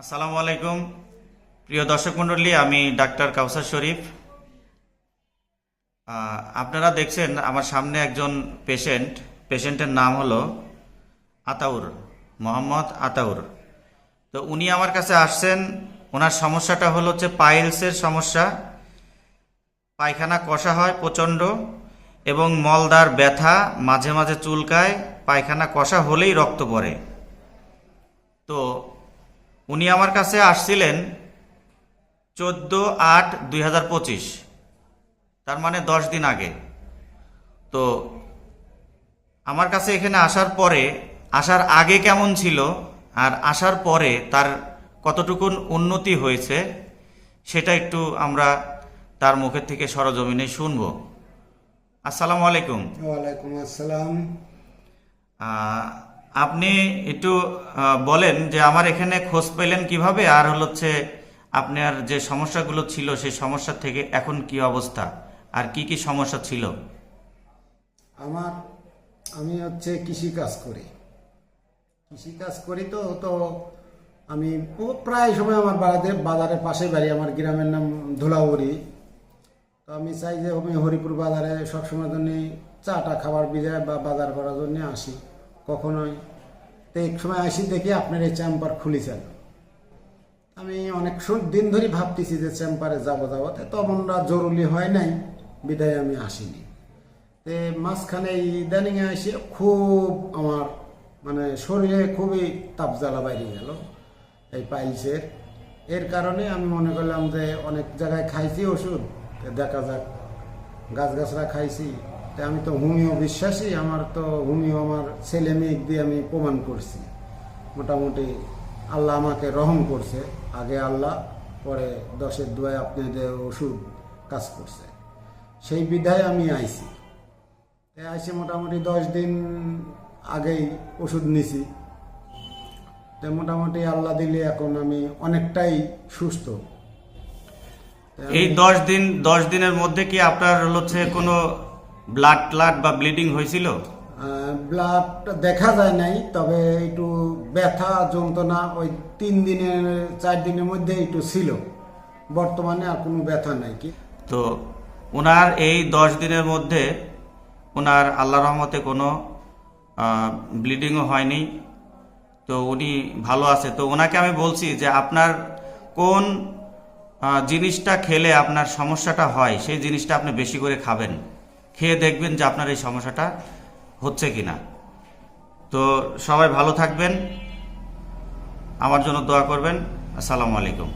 আসসালামু আলাইকুম। প্রিয় দর্শক মণ্ডলী, আমি ডাক্তার কাউসার শরীফ। আপনারা দেখছেন আমার সামনে একজন পেশেন্ট পেশেন্টের নাম হলো আতাউর, মোহাম্মদ আতাউর। তো উনি আমার কাছে আসছেন। ওনার সমস্যাটা হলো হচ্ছে পাইলসের সমস্যা। পায়খানা কষা হয় প্রচণ্ড এবং মলদার ব্যথা, মাঝে মাঝে চুলকায়। পায়খানা কষা হলেই রক্ত পড়ে। তো উনি আমার কাছে আসছিলেন চোদ্দ আট দুই হাজার পঁচিশ। তার মানে দশ দিন আগে। তো আমার কাছে এখানে আসার পরে আসার আগে কেমন ছিল আর আসার পরে তার কতটুকুন উন্নতি হয়েছে সেটা একটু আমরা তার মুখের থেকে সরজমিনে শুনব। আসসালামু আলাইকুম। ওয়ালাইকুম আসসালাম। আপনি একটু বলেন যে আমার এখানে খোঁজ পেলেন কীভাবে? আর হলো হচ্ছে আপনার যে সমস্যাগুলো ছিল, সেই সমস্যা থেকে এখন কি অবস্থা? আর কি কি সমস্যা ছিল? আমার, আমি হচ্ছে কৃষি কাজ করি। কৃষি কাজ করি তো তো আমি প্রায় সময় আমার বাড়িতে, বাজারের পাশে বাড়ি, আমার গ্রামের নাম ধুলাউড়ি। তো আমি চাই যে আমি হরিপুর বাজারে সবসময় জন্য চাটা খাবার বিজায় বা বাজার করার জন্য আসি। কখনোই। তো এক সময় আসি দেখি আপনার এই চেম্বার খুলিছেন আমি অনেক দিন ধরে ভাবতেছি যে চেম্বারে যাব যাব। তো তমনরা জরুরি হয় নাই, বিদায় আমি আসিনি। তে মাঝখানে এই ইদানিং এ এসে খুব আমার মানে শরীরে খুবই তাপ জ্বালা বাইরে গেল, এই পাইলসের। এর কারণে আমি মনে করলাম যে অনেক জায়গায় খাইছি ওষুধ, দেখা যাক। গাছগাছরা খাইছি। তা আমি তো হোমিও বিশ্বাসী আমার তো হোমিও আমার ছেলে মেয়ে দিয়ে আমি প্রমাণ করছি। মোটামুটি আল্লাহ আমাকে রহম করছে। আগে আল্লাহ পরে দশের দুয়ায় আপনাদের ওষুধ কাজ করছে। সেই বিধায় আমি আইছি। তাই আইসি মোটামুটি দশ দিন আগেই ওষুধ নিছি। তো মোটামুটি আল্লাহ দিলে এখন আমি অনেকটাই সুস্থ। এই দশ দিন দশ দিনের মধ্যে কি আপনার হচ্ছে কোনো ব্লাড ট্লাড বা ব্লিডিং হয়েছিল? ব্লাড দেখা যায় নাই তবে একটু ব্যথা যন্ত্রণা ওই তিন দিনের চার দিনের মধ্যে একটু ছিল। বর্তমানে আর কোনো ব্যথা নাই কি? তো ওনার এই দশ দিনের মধ্যে ওনার আল্লাহ রহমতে কোনো ব্লিডিংও হয়নি। তো উনি ভালো আছে। তো ওনাকে আমি বলছি যে আপনার কোন জিনিসটা খেলে আপনার সমস্যাটা হয় সেই জিনিসটা আপনি বেশি করে খাবেন। খেয়ে দেখবেন যে আপনার এই সমস্যাটা হচ্ছে কি না তো সবাই ভালো থাকবেন। আমার জন্য দোয়া করবেন। আসসালামু আলাইকুম।